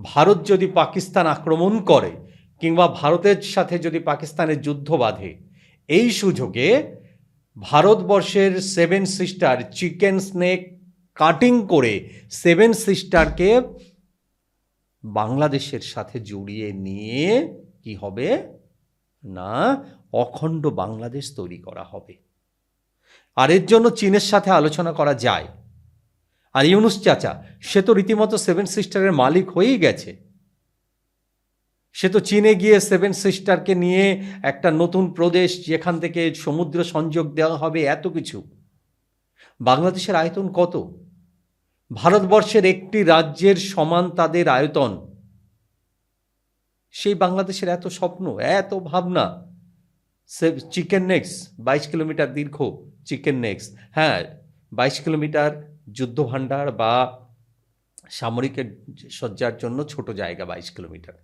ভারত যদি পাকিস্তান আক্রমণ করে কিংবা ভারতের সাথে যদি পাকিস্তানের যুদ্ধ বাঁধে, এই সুযোগে ভারতবর্ষের seven sister chicken snake cutting করে সেভেন সিস্টারকে বাংলাদেশের সাথে জড়িয়ে নিয়ে কি হবে? না, অখণ্ড বাংলাদেশ তৈরি করা হবে। আর এর জন্য চীনের সাথে আলোচনা করা যায়। আর ইউনুস চাচা, সে তো রীতিমতো সেভেন সিস্টারের মালিক হয়েই গেছে। সে তো চীনে গিয়ে সেভেন সিস্টারকে নিয়ে একটা নতুন প্রদেশ যেখান থেকে সমুদ্র সংযোগ দেওয়া হবে এত কিছু। বাংলাদেশের আয়তন কত? ভারতবর্ষের একটি রাজ্যের সমান তাদের আয়তন। সেই বাংলাদেশের এত স্বপ্ন, এত ভাবনা। সে চিকেন নেক্স, বাইশ কিলোমিটার দীর্ঘ চিকেন নেক্স। হ্যাঁ বাইশ কিলোমিটার যুদ্ধ ভাণ্ডার বা সামরিকের সজ্জার জন্য ছোট জায়গা বাইশ কিলোমিটার।